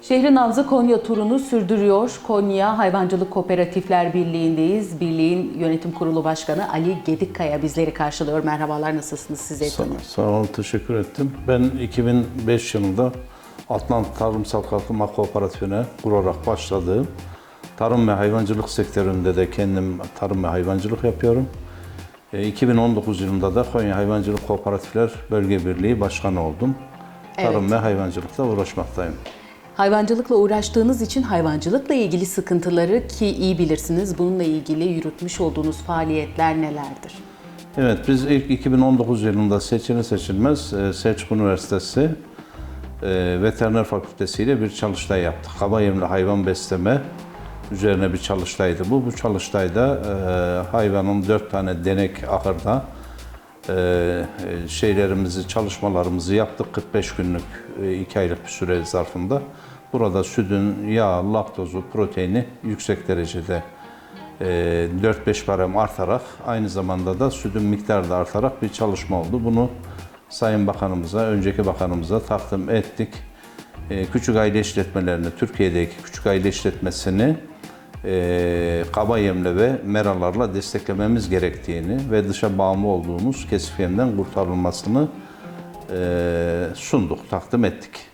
Şehrin Nabzı Konya turunu sürdürüyor. Konya Hayvancılık Kooperatifler Birliği'ndeyiz. Birliğin yönetim kurulu başkanı Ali Gedikkaya bizleri karşılıyor. Merhabalar, nasılsınız size? Sağ, sağ olun, teşekkür ettim. Ben 2005 yılında Atlant Tarımsal Kalkınma Kooperatifine kurarak başladığım tarım ve hayvancılık sektöründe de kendim tarım ve hayvancılık yapıyorum. E, 2019 yılında da Konya Hayvancılık Kooperatifler Bölge Birliği Başkanı oldum. Tarım Evet. ve hayvancılıkta uğraşmaktayım. Hayvancılıkla uğraştığınız için hayvancılıkla ilgili sıkıntıları ki iyi bilirsiniz. Bununla ilgili yürütmüş olduğunuz faaliyetler nelerdir? Evet, biz ilk 2019 yılında seçilir seçilmez e, Selçuk Üniversitesi e, Veteriner Fakültesi ile bir çalıştay yaptık. Kaba yemli hayvan besleme üzerine bir çalıştaydı bu. Bu çalıştayda e, hayvanın dört tane denek ahırda şeylerimizi, çalışmalarımızı yaptık 45 günlük, 2 aylık bir süre zarfında. Burada sütün yağ, laktozu, proteini yüksek derecede e, 4-5 barem artarak aynı zamanda da sütün miktarı da artarak bir çalışma oldu. Bunu Sayın Bakanımıza, önceki bakanımıza takdim ettik. E, Küçük aile işletmelerini, Türkiye'deki küçük aile işletmesini e, kaba yemle ve meralarla desteklememiz gerektiğini ve dışa bağımlı olduğumuz kesif yemden kurtarılmasını e, sunduk, takdim ettik.